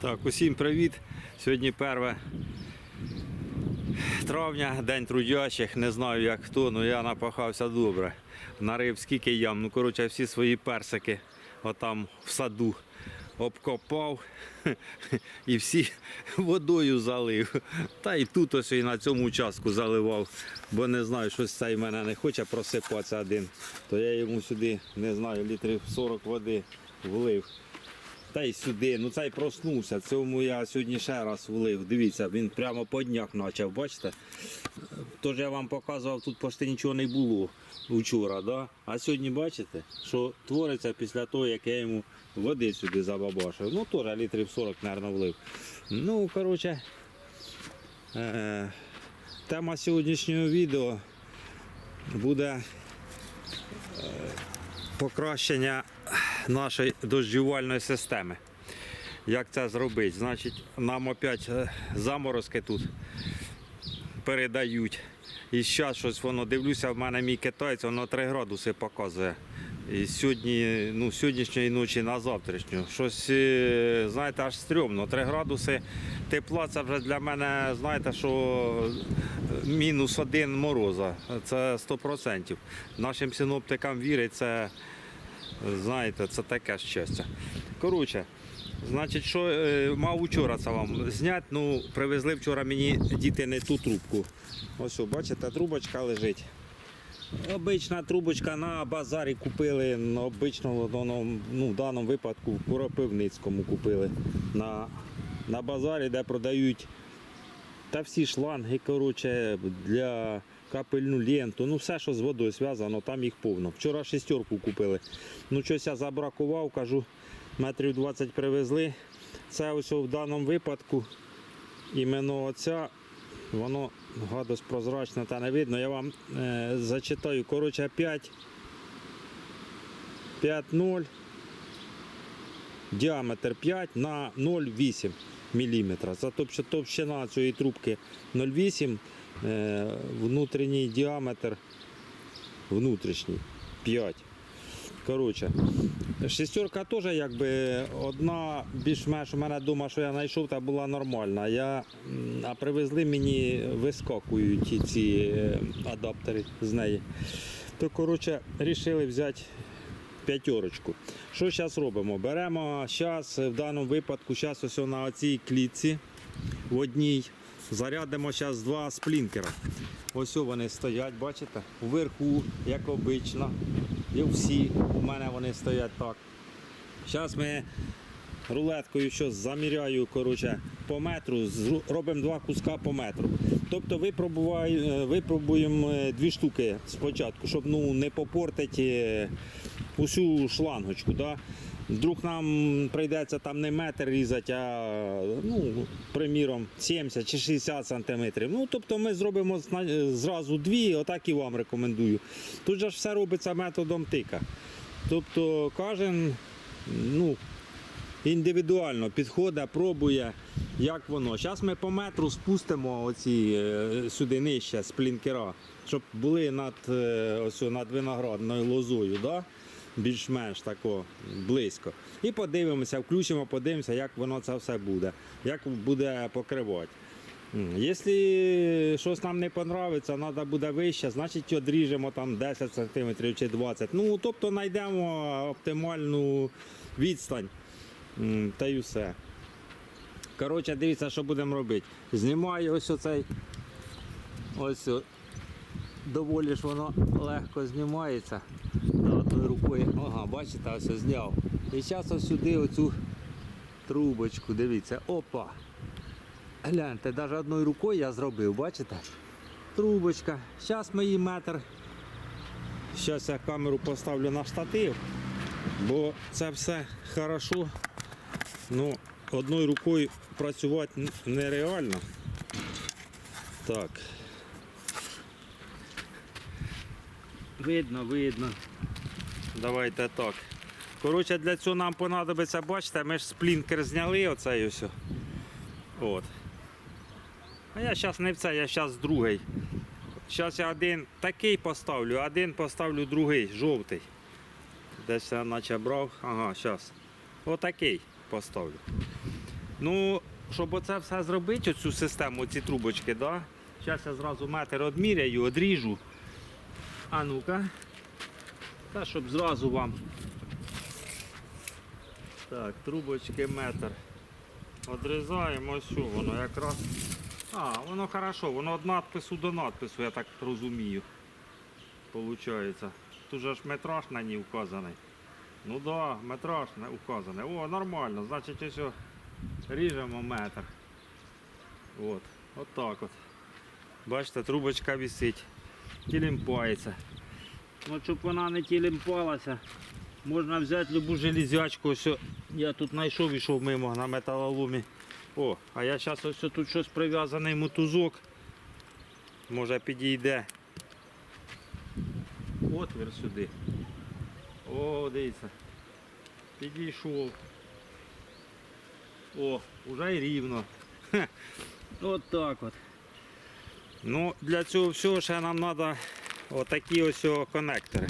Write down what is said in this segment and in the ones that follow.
Так, усім привіт. Сьогодні 1 травня, день трудящих. Не знаю як хто, але я напахався добре. Нарив скільки ям. Ну, коротше, всі свої персики отам в саду обкопав і всі водою залив. Та і тут ось і на цьому участку заливав, бо не знаю, щось цей мене не хоче просипатися один. То я йому сюди, не знаю, літрів 40 води влив. Та й сюди, ну цей проснувся. Цьому я сьогодні ще раз влив. Дивіться, він прямо по днях почав, бачите? Тож я вам показував, тут почти нічого не було вчора, да? а сьогодні бачите, що твориться після того, як я йому води сюди забабашив. Ну теж літрів 40, мабуть, влив. Ну, коротше, е- тема сьогоднішнього відео буде е, покращення нашої дощувальної системи. Як це зробити? Значить, нам опять е, заморозки тут передають. І зараз щось воно дивлюся, в мене мій китаєць, воно 3 градуси показує. І сьогодні, ну, сьогоднішньої ночі на завтрашню. Щось, е, знаєте, аж стрьомно. 3 градуси тепла це вже для мене, знаєте, що е, мінус один мороза. Це 100%. Нашим синоптикам вірить, це Знаєте, це таке щастя. Коротше, значить, що е, мав вчора це вам зняти. Ну, привезли вчора мені діти не ту трубку. Ось, бачите, трубочка лежить. Обична трубочка на базарі купили, ну, обично ну, в даному випадку в Куропивницькому купили. На, на базарі, де продають та всі шланги, коротше, для капельну ленту, ну все, що з водою зв'язано, там їх повно. Вчора шестерку купили. Ну, щось я забракував, кажу, метрів 20 привезли. Це ось в даному випадку іменно оця, воно гадость прозрачне та не видно. Я вам е, зачитаю. Коротше, 5, 5,0, діаметр 5 на 0,8 мм. Товщина цієї трубки 0,8 е, внутрішній діаметр внутрішній 5. Коротше, шестерка теж якби одна більш-менш у мене вдома, що я знайшов, та була нормальна. Я, а привезли мені вискакують ці е, адаптери з неї. То коротше, вирішили взяти п'ятерочку. Що зараз робимо? Беремо зараз, в даному випадку, зараз ось на цій клітці в одній. Зарядимо зараз два сплінкера. Ось вони стоять, бачите? Вверху, як обично. І всі у мене вони стоять так. Зараз ми рулеткою щось заміряю коротше, по метру, робимо два куска по метру. Тобто е, випробуємо е, дві штуки спочатку, щоб ну, не попортити е, усю шлангочку. Да? Вдруг нам прийдеться там не метр різати, а ну, приміром 70 чи 60 сантиметрів. Ну, тобто ми зробимо зразу дві, отак і вам рекомендую. Тут же ж все робиться методом тика. Тобто кожен ну, індивідуально підходить, пробує, як воно. Зараз ми по метру спустимо оці е, сюди нижче сплінкера, щоб були над, е, ось, над виноградною лозою. Да? Більш-менш тако близько. І подивимося, включимо, подивимося, як воно це все буде, як буде покривати. Якщо щось нам не подобається, треба буде вище, значить відріжемо там 10 см чи 20 Ну, тобто знайдемо оптимальну відстань. Та й все. Коротше, дивіться, що будемо робити. Знімаю ось оцей. Ось доволі ж воно легко знімається. Рукою. Ага, бачите, ось зняв. І зараз сюди оцю трубочку, дивіться, опа. Гляньте, навіть одною рукою я зробив, бачите? Трубочка. Зараз ми її метр. Зараз я камеру поставлю на штатив, бо це все хорошо. Ну, одною рукою працювати нереально. Так. Видно, видно. Давайте так. Коротше, для цього нам понадобиться, бачите, ми ж сплінкер зняли оцей ось. От. А я зараз не в це, я зараз другий. Зараз я один такий поставлю, один поставлю другий, жовтий. Десь я наче брав. Ага, зараз. Отакий поставлю. Ну, щоб оце все зробити, оцю систему, ці трубочки, да? Зараз я зразу метр одміряю, одріжу. А ну-ка. Та щоб зразу вам. Так, трубочки метр. Одрізаємо ось воно якраз. А, воно хорошо, воно від надпису до надпису, я так розумію. Получається. Тут же ж метраж на ній вказаний. Ну да, метраж не указаний. О, нормально, значить ось ріжемо метр. От, от так от. Бачите, трубочка висить. Тілімпається. Ну, щоб вона не тілімпалася, можна взяти любу железячку. Ось я тут знайшов, ішов мимо на металоломі. О, а я зараз ось тут щось прив'язаний мотузок. Може підійде. Отвір сюди. О, дивіться. Підійшов. О, вже й рівно. Хе. От так от. Ну, для цього всього ще нам треба отакі ось конектори.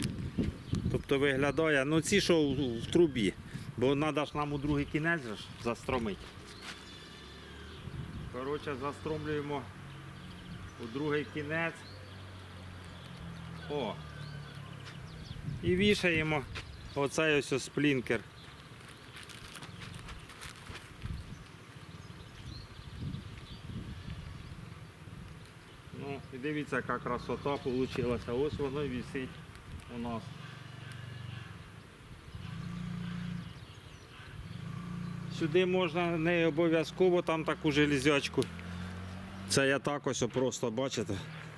Тобто виглядає, ну ці що в, трубі, бо треба ж нам у другий кінець застромити. Коротше, застромлюємо у другий кінець. О. І вішаємо оцей ось сплінкер. Ну, дивіться, яка красота вийшла. Ось воно висить у нас. Сюди можна не обов'язково там таку железячку. Це я так ось просто, бачите.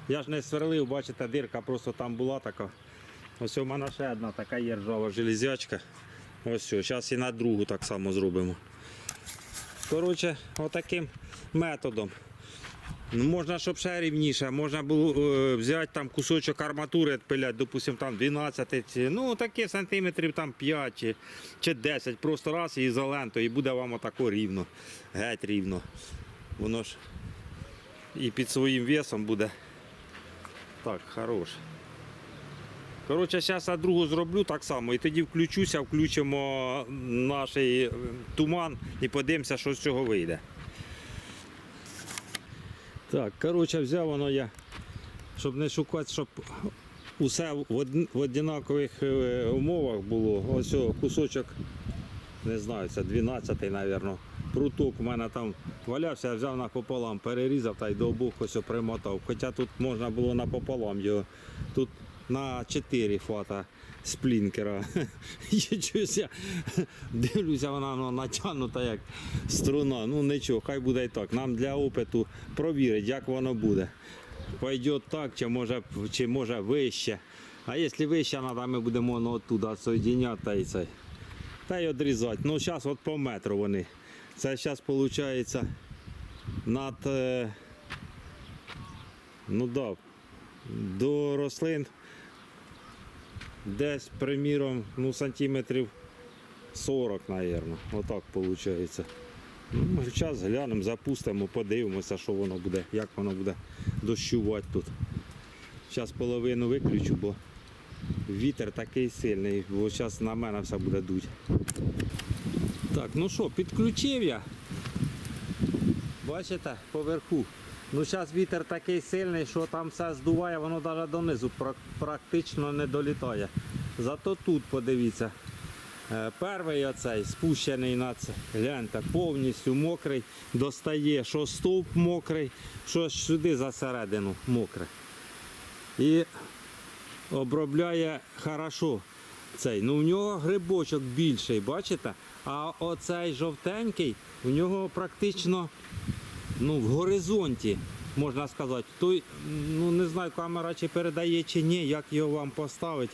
Я ж не сверлив, бачите, дирка просто там була така. Ось у мене ще одна така є ржава железячка. Ось все, зараз і на другу так само зробимо. Коротше, отаким методом. Ну, можна, щоб ще рівніше, можна було е, взяти там кусочок арматури, відпиляти, допустим, там 12, ну таке сантиметрів там 5 чи, чи 10, просто раз і ізолентою, і буде вам отако рівно, геть рівно. Воно ж і під своїм весом буде так, хорош. Коротше, зараз я другу зроблю так само, і тоді включуся, включимо наш е, туман і подивимося, що з цього вийде. Так, коротше, взяв воно я, щоб не шукати, щоб усе в од- однакових е, умовах було. Ось кусочок, не знаю, це 12-й, мабуть. Пруток у мене там валявся, я взяв напополам, перерізав та й до обох ось примотав. Хоча тут можна було напополам його. Тут на 4 фата сплінкера. Я дивлюся, вона ну, натягнута як струна. Ну нічого, хай буде і так. Нам для опиту провірить, як воно буде. Пойде так, чи може, чи може вище. А якщо вище треба, ми будемо ну, оттуда соєдиняти цей. Та й відрізати. Ну, зараз от по метру вони. Це зараз виходить над. е, Ну да, до рослин десь, приміром, ну, сантиметрів 40, мабуть. Отак виходить. Ну, зараз глянемо, запустимо, подивимося, що воно буде, як воно буде дощувати тут. Зараз половину виключу, бо вітер такий сильний, бо зараз на мене все буде дуть. Так, ну що, підключив я. Бачите, поверху. Ну зараз вітер такий сильний, що там все здуває, воно навіть донизу практично не долітає. Зато тут подивіться. е, Перший оцей спущений на це, гляньте, повністю мокрий, достає, що стовп мокрий, що сюди засередину мокре. І обробляє хорошо цей. Ну в нього грибочок більший, бачите? А оцей жовтенький, в нього практично ну, в горизонті, можна сказати. Той, ну не знаю, камера чи передає чи ні, як його вам поставити.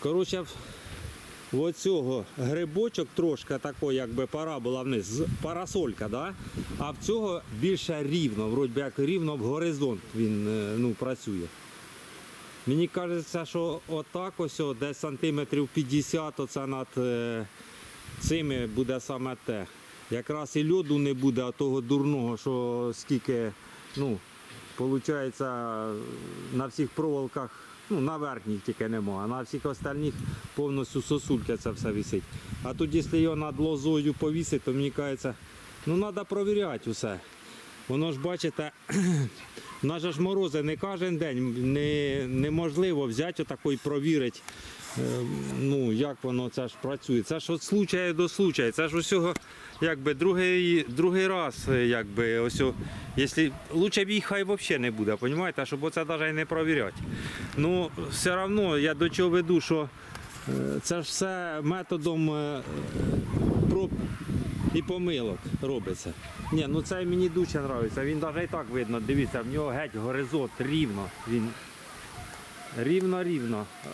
Коротше, в- оцього грибочок трошки такий, якби пора була вниз, парасолька, да? а в цього більше рівно, вроді як рівно в горизонт він е, ну, працює. Мені кажеться, що отак ось десь сантиметрів 50 оце над е, цими буде саме те. Якраз і льоду не буде, а того дурного, що скільки, ну, виходить, на всіх проволоках, ну, на верхніх тільки нема, а на всіх остальних повністю сосульки це все висить. А тут, якщо його над лозою повісити, то мені кажеться, Ну, треба провіряти усе. Воно ж бачите, у нас ж морози не кожен день. Не, неможливо взяти отако і провірити, ну, як воно це ж працює. Це ж від случая до случая. Це ж усього якби другий, другий раз, е, якби ось. Якщо лучше б їх хай взагалі не буде, розумієте, щоб це навіть не провіряти. Ну, все одно я до чого веду, що е, це ж все методом е, проб і помилок робиться. Ні, ну цей мені дуже подобається. Він навіть і так видно, дивіться, в нього геть горизонт рівно. Він рівно-рівно е,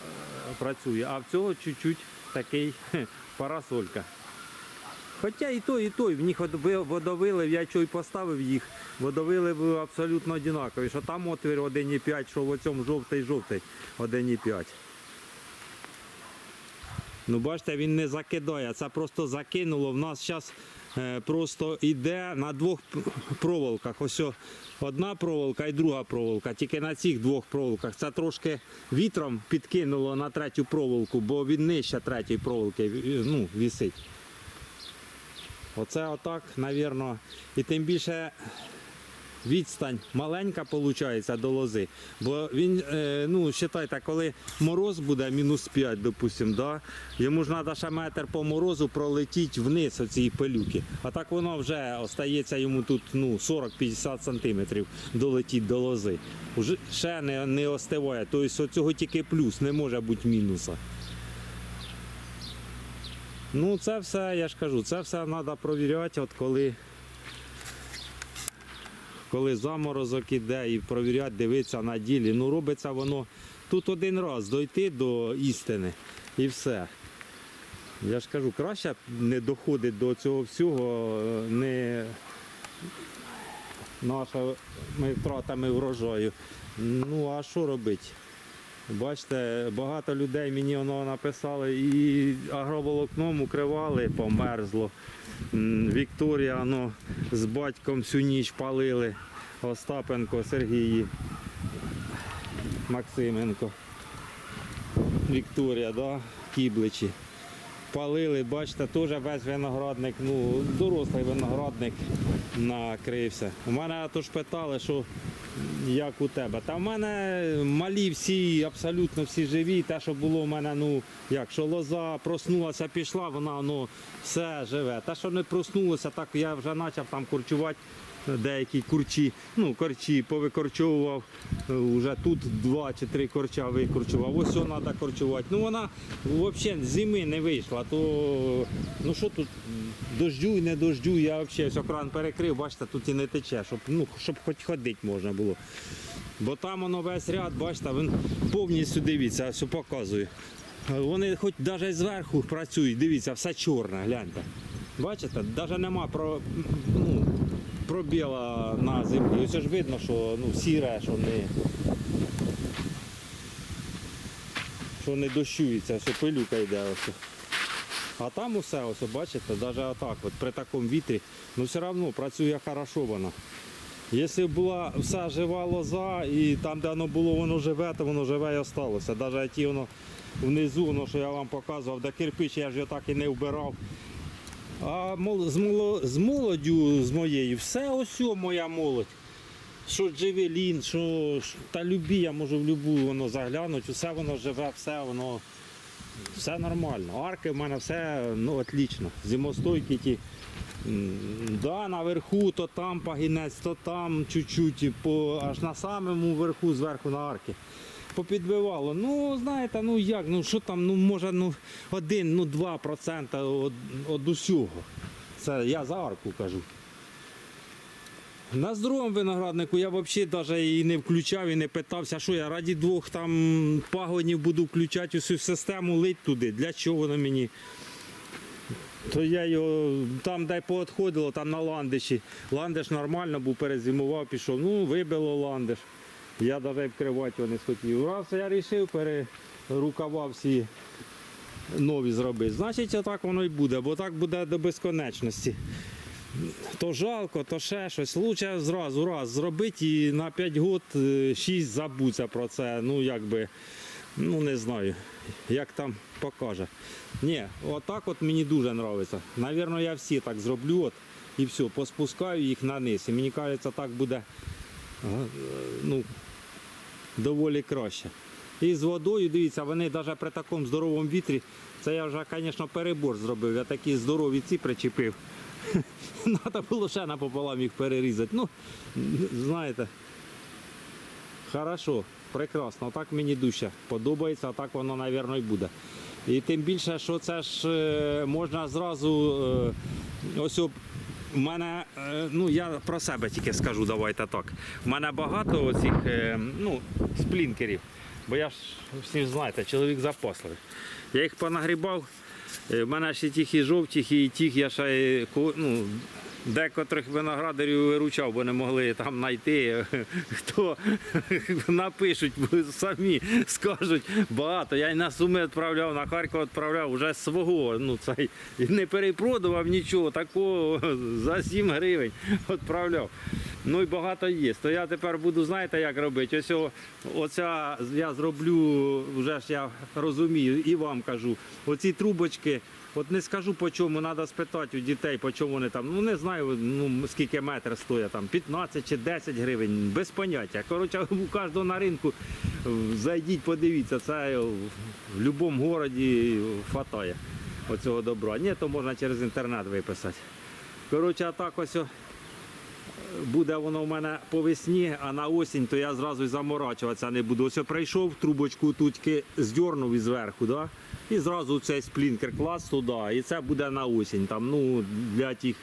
працює, а в цього чуть-чуть такий парасолька. Хоча і той, і той, в них водови- водовилив, я чого й поставив їх, водовилив абсолютно однакові, що там отвір 1,5, що в цьому жовтий-жовтий 1,5. Ну, бачите, він не закидає, це просто закинуло. В нас зараз просто йде на двох проволоках. Ось одна проволока і друга проволока. Тільки на цих двох проволоках. Це трошки вітром підкинуло на третю проволоку, бо він нижче третьої проволоки ну, вісить. Оце отак, навірно. І тим більше відстань маленька виходить до лози. Бо він, е, ну, вважайте, коли мороз буде мінус 5, допустим, да, йому ж треба ще метр по морозу пролетіти вниз оцієї пилюки. А так воно вже остається йому тут ну, 40-50 сантиметрів долетіть до лози. Уже ще не, не остиває. Тобто цього тільки плюс, не може бути мінуса. Ну, це все, я ж кажу, це все треба провіряти, от коли, коли заморозок іде і провіряти, дивитися на ділі. Ну, робиться воно тут один раз дойти до істини і все. Я ж кажу, краще не доходить до цього всього, е, не нашими втратами врожаю. Ну, а що робити? Бачите, багато людей мені воно написали і агроволокном укривали, померзло. Вікторія воно з батьком всю ніч палили. Остапенко, Сергій, Максименко, Вікторія, да? Кібличі. Палили, бачите, теж весь виноградник, ну, дорослий виноградник накрився. У мене тож питали, що як у тебе. Та в мене малі всі, абсолютно всі живі. Те, що було в мене, ну як, що лоза проснулася, пішла, вона ну, все живе. Те, що не проснулося, так я вже почав там курчувати. Деякі курчі, ну корчі повикорчовував. Е, Уже тут два чи три корча викорчував. Ось його треба корчувати. Ну вона взагалі зими не вийшла. То ну що тут дождю і не дождю, я взагалі ось кран перекрив, бачите, тут і не тече, щоб, ну, щоб хоч ходити можна було. Бо там воно весь ряд, бачите, він повністю дивіться, ось показую. Е, Вони хоч навіть зверху працюють, дивіться, все чорне, гляньте. Бачите, навіть нема про, ну, пробіла на землі. Ось ж видно, що ну, сіре, що не, що не дощується, що пилюка йде. Ось. А там усе, ось, бачите, навіть отак, от, при такому вітрі, ну все одно працює хорошо вона. Якщо була вся жива лоза і там, де воно було, воно живе, то воно живе і осталося. Навіть ті воно внизу, воно, що я вам показував, де кирпич, я ж його так і не вбирав. А з, молоддю з моєю, все ось моя молодь. Що джевелін, що та любі, я можу в любу воно заглянути, все воно живе, все воно все нормально. Арки в мене все ну, отлично. Зимостойкі ті. Да, наверху, то там пагінець, то там чуть-чуть, аж на самому верху, зверху на арки. Попідбивало. Ну, знаєте, ну як, ну що там, ну може, ну один, ну 2% від, від усього. Це я за арку кажу. На здоровому винограднику я взагалі навіть і не включав, і не питався, що я раді двох там пагонів буду включати усю систему лить туди. Для чого воно мені? То я його там де поотходило, там на ландиші. Ландиш нормально був, перезимував, пішов. Ну, вибило ландиш. Я навіть вкривати його не схотів. Раз я вирішив, перерукава всі нові зробити. Значить, отак воно і буде, бо так буде до безконечності. То жалко, то ще щось. Лучше зразу раз зробити і на 5 років 6 забуться про це. Ну, якби, ну не знаю, як там покаже. Ні, отак от мені дуже подобається. Навірно, я всі так зроблю. От. і все, поспускаю їх на низ. І мені кажеться, так буде е, ну, доволі краще. І з водою, дивіться, вони навіть при такому здоровому вітрі, це я вже, звісно, перебор зробив. Я такі здорові ці причепив. Треба було ще напополам їх перерізати. Ну, знаєте, хорошо, прекрасно. Так мені душа подобається, а так воно, мабуть, і буде. І тим більше, що це ж е, можна зразу е, ось у мене, е, ну я про себе тільки скажу, давайте так. У мене багато оцих е, ну, сплінкерів. Бо я ж всі ж знаєте, чоловік запасливий. Я їх понагрібав. Е, В мене ще тих і жовтих, і тих я ще ну, декотрих виноградарів виручав, бо не могли там знайти. Хто напишуть, самі скажуть багато. Я й на Суми відправляв, на Харків відправляв вже свого. Ну, цей, не перепродував нічого, такого за 7 гривень відправляв. Ну і багато є. То я тепер буду, знаєте, як робити? Ось оця я зроблю, вже ж я розумію, і вам кажу, оці трубочки. От не скажу по чому, треба спитати у дітей, по чому вони там. Ну не знаю, ну скільки метр стоять, там 15 чи 10 гривень, без поняття. Коротше, у кожного на ринку е, зайдіть, подивіться, це в будь-якому місті хватає оцього добра. Ні, то можна через інтернет виписати. Коротше, а так ось буде воно в мене по весні, а на осінь, то я зразу заморачуватися не буду. Ось я прийшов, трубочку тутки здьорнув із да? і зразу цей сплінкер клас туди. І це буде на осінь. Там, ну, для тих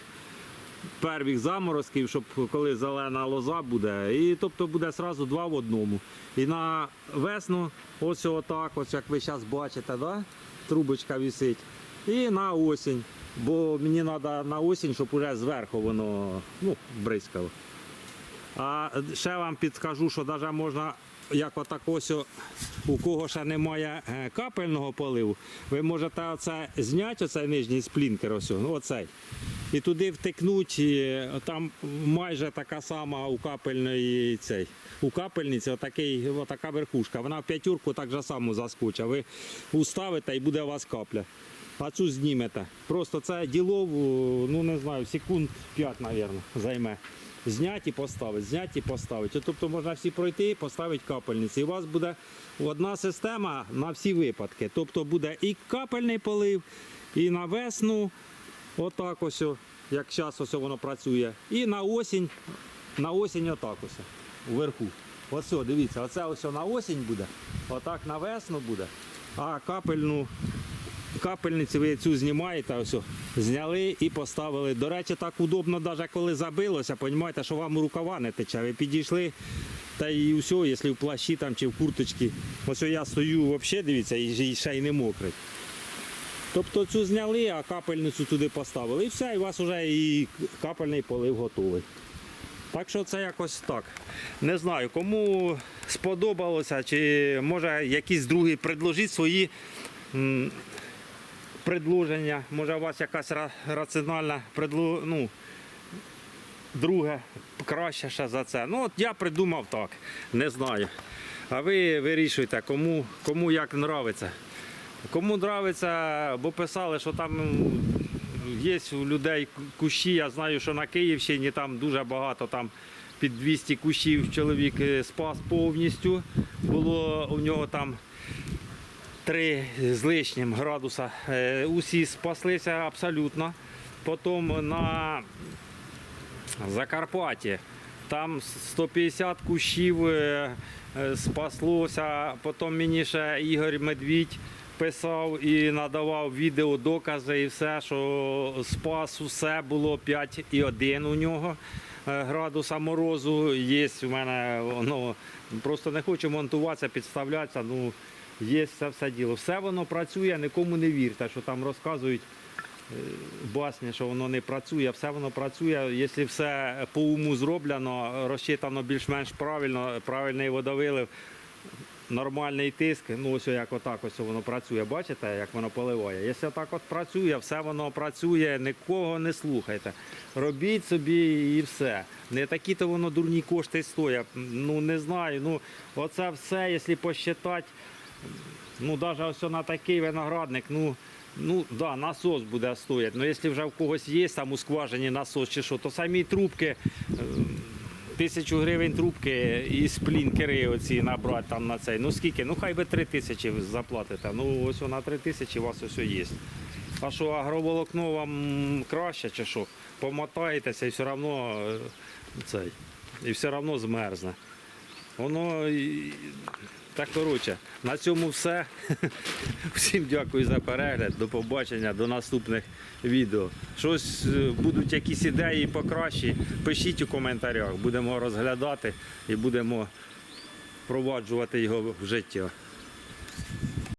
первих заморозків, щоб коли зелена лоза буде. І тобто буде зразу два в одному. І на весну, ось отак, ось як ви зараз бачите, да? трубочка висить. І на осінь. Бо мені треба на осінь, щоб уже зверху воно ну, бризкало. А ще вам підскажу, що навіть можна, як отак ось, у кого ще немає е, капельного поливу, ви можете оце зняти, оцей нижній сплінкер, ось, о, оцей, і туди втикнути, там майже така сама у капельної цей. У капельниці отакий, отака верхушка. Вона в п'ятюрку так же само заскочить. Ви уставите і буде у вас капля. А цю знімете. Просто це діло, ну не знаю, секунд 5, мабуть, займе. Зняти і поставити, зняти і поставити. Тобто можна всі пройти, і поставити капельниці. І у вас буде одна система на всі випадки. Тобто буде і капельний полив, і на весну, отак ось, як зараз ось воно працює. І на осінь, на осінь отак ось, вверху. Ось, дивіться, оце ось на осінь буде, отак на весну буде, а капельну капельницю ви цю знімаєте, ось, зняли і поставили. До речі, так удобно, навіть коли забилося, розумієте, що вам рукава не тече. Ви підійшли, та і все, якщо в плащі там, чи в курточці. Ось я стою взагалі, дивіться, і ще й не мокрий. Тобто цю зняли, а капельницю туди поставили. І все, і у вас вже і капельний полив готовий. Так що це якось так. Не знаю, кому сподобалося, чи може якісь другі предложіть свої предложення. Може у вас якась раціональна ну, друге, краще ще за це. Ну от я придумав так, не знаю. А ви вирішуйте, кому, кому як нравиться. Кому нравиться, бо писали, що там є у людей кущі. Я знаю, що на Київщині там дуже багато, там під 200 кущів чоловік е, спас повністю. Було у нього там три з лишнім градуса. Е, Усі спаслися абсолютно. Потім на Закарпатті. Там 150 кущів е, е, спаслося. Потім мені ще Ігор Медвідь писав і надавав відео, докази і все, що спас усе було 5,1 у нього градуса морозу. Є у мене, ну, просто не хочу монтуватися, підставлятися. Ну, є все все діло. Все воно працює, нікому не вірте, що там розказують басня, що воно не працює, все воно працює. Якщо все по уму зроблено, розчитано більш-менш правильно, правильний водовилив, нормальний тиск, ну ось як отак ось воно працює. Бачите, як воно поливає? Якщо так от працює, все воно працює, нікого не слухайте. Робіть собі і все. Не такі-то воно дурні кошти стоять. Ну не знаю. Ну оце все, якщо посчитати, ну навіть ось на такий виноградник, ну Ну да, насос буде стояти. Ну якщо вже в когось є там у скважині насос чи що, то самі трубки. Тисячу гривень трубки і сплінкери оці набрати там на цей. Ну скільки? Ну хай би три тисячі заплатите. Ну ось на три тисячі у вас ось є. А що агроволокно вам краще чи що? Помотаєтеся і все одно е, цей. І все одно змерзне. Воно так коротше. На цьому все. Всім дякую за перегляд. До побачення, до наступних відео. Щось е, будуть якісь ідеї покращі. Пишіть у коментарях. Будемо розглядати і будемо впроваджувати його в життя.